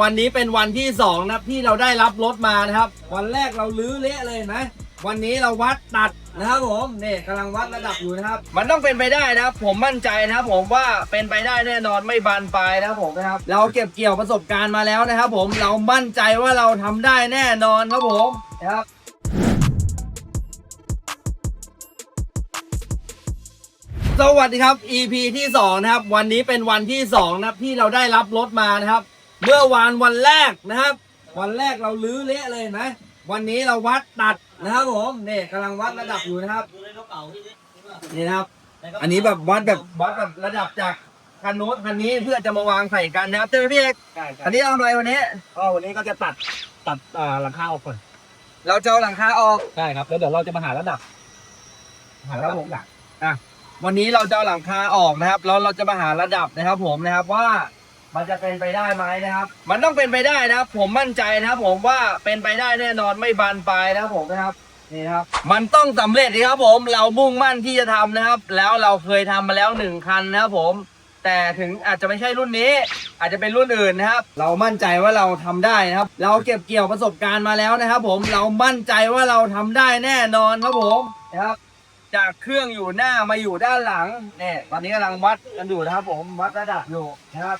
วันนี้เป็นวันที่สองนะครับที่เราได้รับรถมานะครับ วันแรกเราลื้อเละเลยนไหมวันนี้เราวัดตัดนะครับผมนี่กำลังวัดระดับอยู่นะครับ มันต้องเป็นไปได้นะครับ ผมมั่นใจนะครับ ผมว่าเป็นไปได้แน่นอนไม่บานปลายนะครับผมนะครับ เราเก็บเกี่ยวประสบการณ์มาแล้วนะครับ ผมเรามั่นใจว่าเราทำได้แน่นอนครับผมนะครับสวัสดีครับ EP ที่2นะครับ วันนี้เป็นวันที่2นะครับที่เราได้รับรถมานะครับ เมื่อวานวันแรกนะครับ วันแรกเราลื้อเละเลยเห็นไหมวันนี้เราวัดตัดนะครับผมนี่กำลังวัดระดับอยู่นะครับนี่นะครับ อันนี้แบบวัดแบบวัดแบบระดับจากคันโน้นคันนี้เพื่อจะมาวางใส่กันนะครับเจ้าพี่เอกใช่ครัอับนนี้เอาอะไรวันนี้ก็วันนี้ก็จะตัดตัดอ่าหลังคาออกก่อนเราจะเอาหลังคาออกใช่ครับ แล้วเดี๋ยวเราจะมาหาระดับ หาระดับหลักวันนี้เราจะเอาหลังคาออกนะครับแล้วเราจะมาหาระดับนะครับ ผมนะครับว่า มันจะเป็นไปได้ไหมนะครับ มันต้องเป็นไปได้นะครับ ผมมั่นใจนะครับ ผมว่าเป็นไปได้แน่นอนไม่บานปลายนะครับผมนะครับนี่ครับ มันต้องสำเร็จนะครับผมเรามุ่งมั่นที่จะทำนะครับ แล้วเราเคยทำมาแล้วหนึ่งคันนะครับผม แต่ถึงอาจจะไม่ใช่รุ่นนี้ อาจจะเป็นรุ่นอื่นนะครับ เรามั่นใจว่าเราทำได้นะครับ เราเก็บเกี่ยวประสบการณ์มาแล้วนะครับ ผมเรามั่นใจว่าเราทำได้แน่นอนครับผมนะครับจากเครื่องอยู่หน้ามาอยู่ด้านหลังเนี่ยตอนนี้กำลังวัดกันอยู่นะครับผมวัดระดับอยู่นะครับ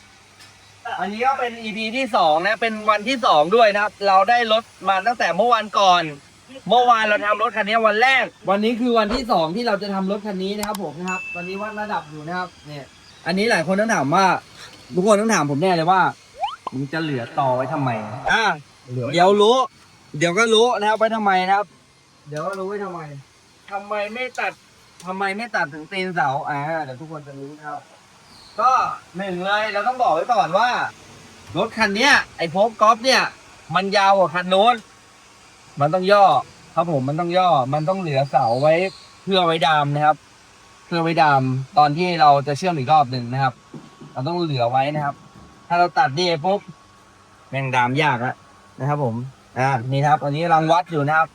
อันนี้ก็เป็น EP ที่สองนะ เป็นวันที่สองด้วยนะครับ เราได้รถมาตั้งแต่เมื่อวานก่อน เมื่อวานเราทำรถคันนี้วันแรก วันนี้คือวันที่สองที่เราจะทำรถคันนี้นะครับผมนะครับวันนี้วัดระดับอยู่นะครับ เนี่ย อันนี้หลายคนต้องถามว่า ทุกคนต้องถามผมแน่เลยว่า มึงจะเหลือต่อไว้ทำไม อ่าเหลือเดี๋ยวรู้ เดี๋ยวก็รู้นะครับไว้ทำไมนะครับ เดี๋ยวก็รู้ไว้ทำไมทำไมไม่ตัดทำไมไม่ตัดถึงตีนเสา อ่า เดี๋ยวทุกคนจะรู้นะครับ ก็หนึ่งเลยเราต้องบอกไว้ก่อนว่า รถคันเนี้ยไอ้โพกกอล์ฟเนี่ย มันยาวกว่าคันโน้น มันต้องย่อ ครับผมมันต้องย่อ มันต้องเหลือเสาไว้เพื่อไว้ดามนะครับ เพื่อไว้ดามตอนที่เราจะเชื่อมอีกรอบหนึ่งนะครับ เราต้องเหลือไว้นะครับ ถ้าเราตัดนี่ปุ๊บแม่งดามยากแล้วนะครับ ผม อ่านี่ครับ อันนี้กำลังวัดอยู่นะครับ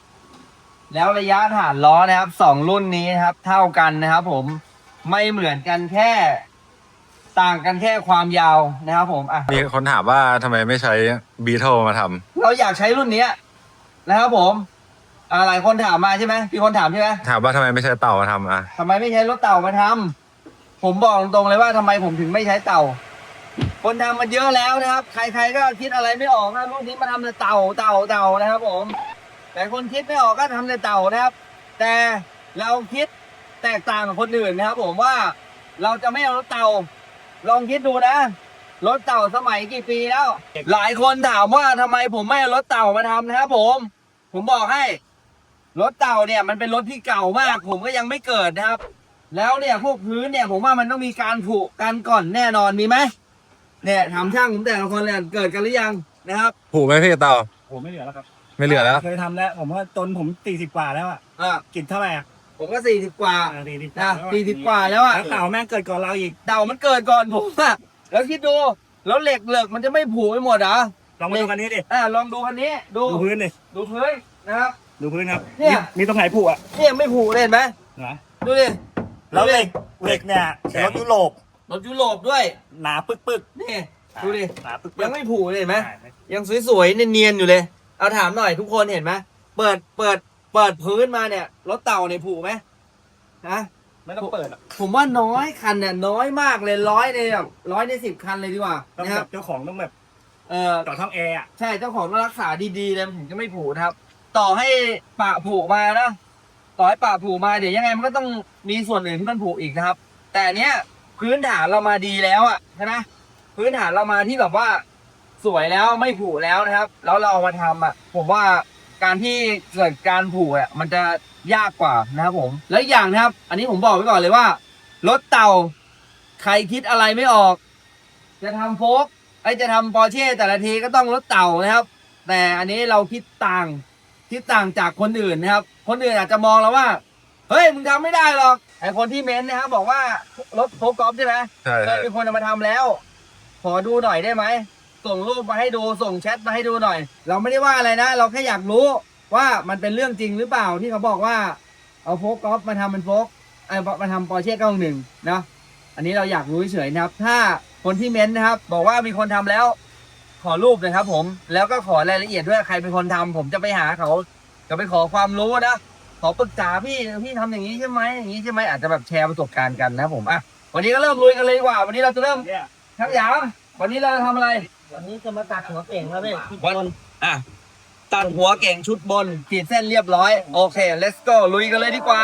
แล้วระยะฐานล้อนะครับสองรุ่นนี้นะครับ เท่ากันนะครับ ผมไม่เหมือนกันแค่ ต่างกันแค่ความยาวนะครับผมอะมีคนถามว่าทำไมไม่ใช้บีเทลมาทำเราอยากใช้รุ่นเนี้ยนะครับผมอ่าหลายคนถามมาใช่ไหมมีคนถามใช่ไหมถามว่าทำไมไม่ใช้เต่ามาทำอะทำไมไม่ใช้รถเต่ามาทำผมบอกตรงๆเลยว่าทำไมผมถึงไม่ใช้เต่า คนทำมันเยอะแล้วนะครับ ใครๆก็คิดอะไรไม่ออกนะรุ่นนี้มาทำแต่เต่าเต่าเต่านะครับผม แต่คนคิดไม่ออกก็ทำแต่เต่านะครับ แต่เราคิดแตกต่างกับคนอื่นนะครับ ผมว่าเราจะไม่เอารถเต่า ลองคิดดูนะ รถเต่าสมัยกี่ปีแล้ว หลายคนถามว่าทำไมผมไม่เอารถเต่ามาทำนะครับผม ผมบอกให้ รถเต่าเนี่ยมันเป็นรถที่เก่ามาก ผมก็ยังไม่เกิดนะครับ แล้วเนี่ยพวกพื้นเนี่ยผมว่ามันต้องมีการผุกันก่อนแน่นอนมีไหมเนี่ยถามช่างผมแต่ละคนเลยเกิดกันหรือยังนะครับ ผูกไหมพี่เต่า ผมไม่เหลือแล้วครับ ไม่เหลือแล้ว เคยทำแล้ว ผมว่าจนผมสี่สิบกว่าแล้วอะอะ กินเท่าไหร่อะ ผมก็สี่สิบกว่าสี่สิบนะสี่สิบกว่าแล้วอะแล้วเต่าแม่งเกิดก่อนเราอีกเต่ามันเกิดก่อนผมอะแล้วคิดดูแล้วเหล็กเหลือกมันจะไม่ผุไปหมดเหรอลองมาดูกันนี้ดิอะลองดูคันนี้ดูดูพื้นดิดูพื้นนะครับดูพื้นครับเนี่ยมีตรงไหนผุอะเนี่ยไม่ผุเลยเห็นไหมนะดูดิแล้วเหล็กเหล็กเนี่ยแข็งรถยุโรปรถยุโรปด้วยหนาปึกปึกนี่ดูดิหนาปึกปึกยังไม่ผุเลยเห็นไหมใช่ยังสวยๆเนียนๆอยู่เลย เอาถามหน่อยทุกคนเห็นไหมเปิดเปิด เปิดพื้นมาเนี่ยรถเต่าเนี่ยผุไหมฮะ ไม่ต้องเปิดอะผมว่าน้อยคันเนี่ยน้อยมากเลยร้อยในแบบร้อยในสิบคันเลยดีกว่าต้องนะคแบรับบเจ้าของต้องแบบเอ่อต่อท่องแอร์อะใช่เจ้าของต้องรักษาดีๆเลยมันถึงจะไม่ผุนะครับ ต่อให้ปะผุมานะต่อให้ปะผุมาเดี๋ยวยังไงมันก็ต้องมีส่วนอื่นที่มันผุอีกนะครับ แต่เนี้ยพื้นฐานเรามาดีแล้วอะใช่ไหมพื้นฐานเรามาที่แบบว่าสวยแล้วไม่ผุแล้วนะครับ แล้วเราเอามาทำอะ ผมว่า การที่เกิดการผุอะมันจะยากกว่านะครับผม แล้วอีกอย่างนะครับ อันนี้ผมบอกไว้ก่อนเลยว่า รถเต่า ใครคิดอะไรไม่ออก จะทำโฟกไอ้จะทำปอร์เช่แต่ละทีก็ต้องรถเต่านะครับ แต่อันนี้เราคิดต่างคิดต่างจากคนอื่นนะครับ คนอื่นอาจจะมองเราว่าเฮ้ยมึงทำไม่ได้หรอกไอ้คนที่เม้นต์นะครับบอกว่ารถโฟกกอล์ฟใช่ไหมใช่เคใช่ยมีคนเอามาทำแล้ว ขอดูหน่อยได้ไหม ส่งรูปมาให้ดูส่งแชทมาให้ดูหน่อย เราไม่ได้ว่าอะไรนะ เราแค่อยากรู้ว่ามันเป็นเรื่องจริงหรือเปล่าที่เขาบอกว่า เอาโฟกกอล์ฟมาทำเป็นโฟกไอ้มาทำปอร์เช่เก้าหนึ่งนะอันนี้เราอยากรู้เฉยๆนะครับ ถ้าคนที่เม้นต์นะครับ บอกว่ามีคนทำแล้วขขอรูปหนะครับ ผม แล้วก็ขอรายละเอียดด้วยใครเป็นคนทำผมจะไปหาเขาจะไปขอความรู้นะขอปรึกษาพี่พี่ทำอย่างนี้ใช่ไหมอย่างนี้ใช่ไหมอาจจะแบบแชร์ประสบการณ์กันนะครับผมอะวันนี้ก็เริ่มลุยกันเลยดีกว่า วันนี้เราจะเริ่มเนี่ยทั้งยามวันนี้เราจะทำอะไร วันนี้จะมาตัดหัวเก่งครับพี่วันอะตัดหัวเก่งชุดบนขีดเส้นเรียบร้อย โอเค let's go ลุยกันเลยดีกว่า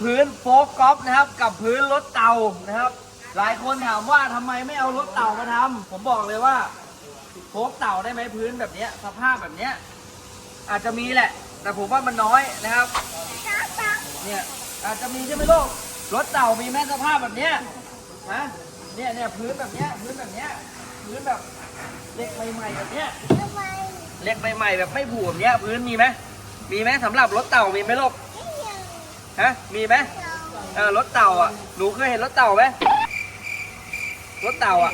พื้นโฟกกอล์ฟนะครับ กับพื้นรถเตานะครับ หลายคนถามว่าทำไมไม่เอารถเต่ามาทำผมบอกเลยว่าโฟกเต่าได้ไหมพื้นแบบเนี้ยสภาพแบบเนี้ยอาจจะมีแหละ แต่ผมว่ามันน้อยนะครับ เนี่ยอาจจะมีใช่ไหมลูกรถเต่ามีแม่สภาพแบบเนี้ยฮะเนี่ยเนี่ยพื้นแบบเนี้ยพื้นแบบเนี้ยพื้นแบบเหล็กใหม่ๆแบบเนี้ยเหล็กใหม่ๆแบบไม่ผูแบบเนี้ยพื้นมีไหมมีไหมสำหรับรถเต่ามีไหมลูก ฮะ มีไหมเออรถเต่าอะ หนูเคยเห็นรถเต่าไหมรถเต่าอะ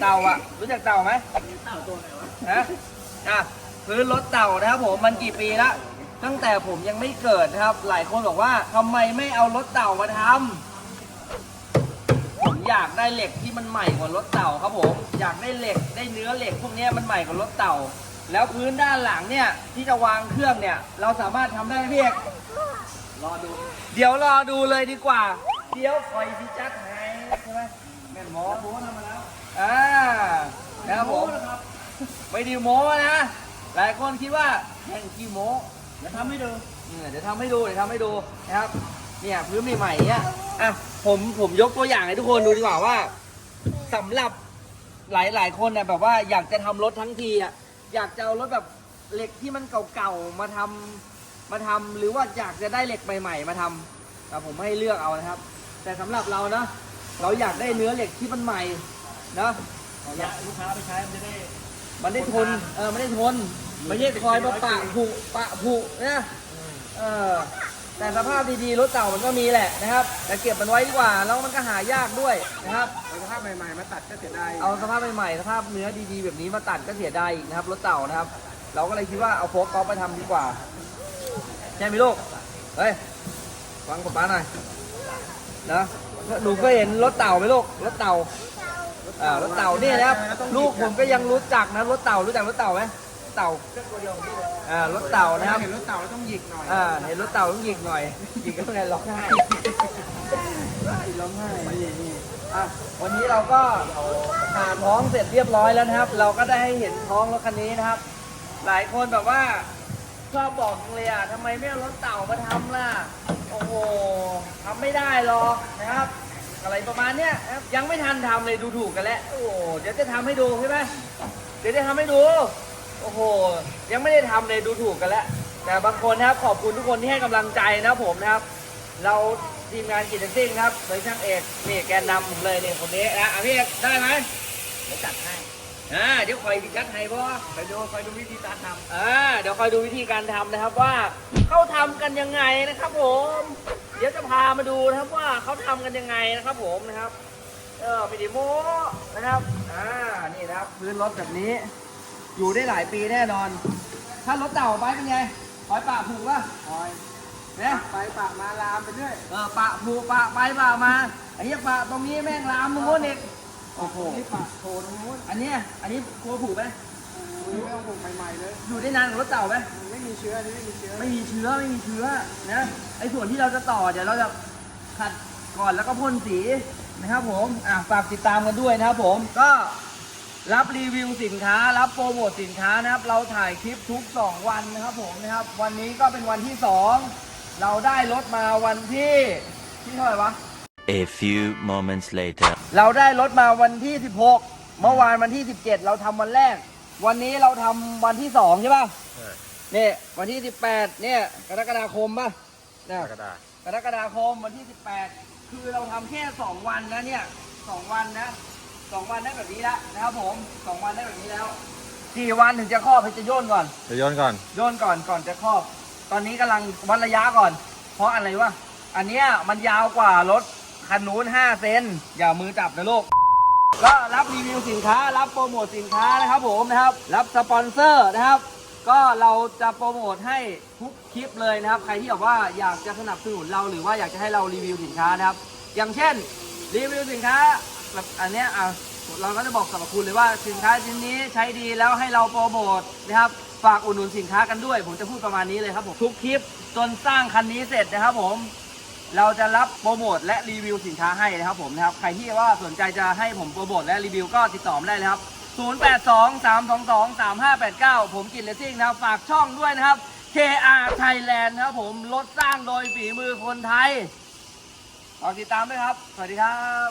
เต่าอะ รู้จักเต่าไหมเต่าตัวไหนวะ ฮะ อะพื้นรถเต่านะครับผม มันกี่ปีละ ตั้งแต่ผมยังไม่เกิดนะครับ หลายคนบอกว่าทำไมไม่เอารถเต่ามาทำผมอยากได้เหล็กที่มันใหม่กว่ารถเต่าครับผม อยากได้เหล็กได้เนื้อเหล็กพวกนี้มันใหม่กว่ารถเต่า แล้วพื้นด้านหลังเนี่ยที่จะวางเครื่องเนี่ย เราสามารถทำได้ไหมพี่เอกรอดู เดี๋ยวรอดูเลยดีกว่า เดี๋ยวคอยพี่จัดให้ใช่ไหมแม่นหมอโม้ทำมาแล้วอ่านะครับผมไม่ดีโม้นะ หลายคนคิดว่าแข่งกี่โม้เดี๋ยวทำให้ดูเดี๋ยวทำให้ดูเดี๋ยวทำให้ดูนะครับเนี่ยพื้นใหม่ๆเนี่ยอะผมผมยกตัวอย่างให้ทุกคนดูดีกว่าว่าสำหรับหลายหลายคนเนี่ยแบบว่าอยากจะทำรถทั้งทีอะ อยากจะเอารถแบบเหล็กที่มันเก่าๆมาทำมาทำหรือว่าอยากจะได้เหล็กใหม่ ๆ มาทำแต่ผมให้เลือกเอานะครับ แต่สำหรับเรานะ เราอยากได้เนื้อเหล็กที่มันใหม่นะอยาก ลูกค้าไปใช้มันจะได้ มันได้ทน เออ มันได้ทนไม่ได้คอยมาปะผุปะผุนะ เออ แต่สภาพดีๆรถเต่ามันก็มีแหละนะครับ แต่เก็บมันไว้ดีกว่า แล้วมันก็หายากด้วยนะครับเอาสภาพใหม่ๆมาตัดก็เสียดายเอาสภาพใหม่ๆสภาพเนื้อดีๆแบบนี้มาตัดก็เสียดายอีกนะครับรถเต่านะครับ เราก็เลยคิดว่าเอาโฟกกอล์ฟไปทำดีกว่าใช่ไหมลูกเฮ้ยฟังผมป้าหน่อยนะหนูก็เห็นรถเต่าไหมลูกรถเต่าอ่ารถเต่าเนี่ยนะครับลูกผมก็ยังรู้จักนะรถเต่ารู้จักรถเต่าไหม เต่าอ่ารถเต่านะครับเห็นรถเต่าแล้วต้องหยิกหน่อยอ่าเห็นรถเต่าต้องหยิกหน่อยหยิกก็ไงร้องไห้ร้องไห้นี่นี่อะวันนี้เราก็ผ่าท้องเสร็จเรียบร้อยแล้วนะครับ เราก็ได้ให้เห็นท้องรถคันนี้นะครับ หลายคนแบบว่าชอบบอกจังเลยอะทำไมไม่เอารถเต่ามาทำล่ะ โอ้โหทำไม่ได้หรอกนะครับ อะไรประมาณเนี้ยนะครับยังไม่ทันทำเลยดูถูกกันแล้ว โอ้โหเดี๋ยวจะทำให้ดูใช่ไหมเดี๋ยวจะทำให้ดู โอ้โห ยังไม่ได้ทำเลยดูถูกกันแล้ว แต่บางคนนะครับขอบคุณทุกคนที่ให้กำลังใจนะครับผมนะครับ เราทีมงานกิจซิ่งนะครับโดยช่างเอกนี่แกนนำผมเลยนี่คนนี้นะอะพี่เอกได้ไหมเดี๋ยวจัดให้อ่าเดี๋ยวคอยจัดให้พ่อไปดูคอยดูวิธีการทอ่าเดี๋ยวคอยดูวิธีการทำนะครับว่าเขาทำกันยังไงนะครับ ผม เดี๋ยวจะพามาดูนะครับว่าเขาทำกันยังไงนะครับ ผมนะครับ เออไม่ได้โม้นะครับอ่านี่นะครับพื้นรถแบบนี้ อยู่ได้หลายปีแน่นอน ถ้ารถเต่าไปเป็นไงหอยปะผูกป่ะำคอยเนี่ยไปปากมาลามไปเรื่อยเออปะผูกปะไปปะมาไอ้เหี้ยปะตรงนี้แม่งลามมึงโน่นอีกโอ้โหนี่ปากโถตรงนู้นอันเนี้ยอันนี้กลัวผูกไหมมือไม่ต้องปลูกใหม่ๆเลย อยู่ได้นานกว่ารถเต่าไหมมันไม่มีเชื้อนี่ไม่มีเชื้อ ไม่มีเชื้อไม่มีเชื้อนะไอ้ส่วนที่เราจะต่อเดี๋ยวเราจะขัดก่อนแล้วก็พ่นสีนะครับผมอะฝากติดตามกันด้วยนะครับผมก็ รับรีวิวสินค้า รับโปรโมทสินค้านะครับ เราถ่ายคลิปทุก 2 วันนะครับผมนะครับ วันนี้ก็เป็นวันที่ 2 เราได้รถมาวันที่ที่เท่าไหร่วะ A few moments later. เราได้รถมาวันที่ 16 เมื่อวานวันที่ 17 เราทำวันแรก วันนี้เราทำวันที่2ใช่ป่ะนี่วันที่ 18เนี่ยกรกฎาคมป่ะเนี่ยกระดาษกรกฎาคมวันที่ 18 คือเราทำแค่ 2 วันนะเนี่ย2วันนะ 2วันได้แบบนี้แล้วนะครับผม2วันได้แบบนี้แล้วกี่วันถึงจะครอบให้จะโยนก่อน จะโย้อนก่อน โยนก่อนก่อนจะครอบ ตอนนี้กำลังวัดระยะก่อน เพราะอะไรวะอันเนี้ยมันยาวกว่ารถคันนู้น5เซนอย่ามือจับนะลูกก็รับรีวิวสินค้า รับโปรโมทสินค้านะครับผมนะครับ รับสปอนเซอร์นะครับ ก็เราจะโปรโมทให้ทุกคลิปเลยนะครับ ใครที่แบบว่าอยากจะสนับสนุนเราหรือว่าอยากจะให้เรารีวิวสินค้านะครับ อย่างเช่น รีวิวสินค้า แบบอันเนี้ยอะเราก็จะบอกสรรพคุณเลยว่าสินค้าชิ้นนี้ใช้ดีแล้วให้เราโปรโมทนะครับฝากอุดหนุนสินค้ากันด้วย ผมจะพูดประมาณนี้เลยครับผมทุกคลิปจนสร้างคันนี้เสร็จนะครับผม เราจะรับโปรโมทและรีวิวสินค้าให้นะครับผมนะครับใครที่ว่าสนใจจะให้ผมโปรโมทและรีวิวก็ติดต่อมาได้เลยครับ 0823223589 ผมกินเลสซิ่งนะครับฝากช่องด้วยนะครับ KR Thailand นะครับผมรถสร้างโดยฝีมือคนไทยฝากติดตามด้วยครับ สวัสดีครับ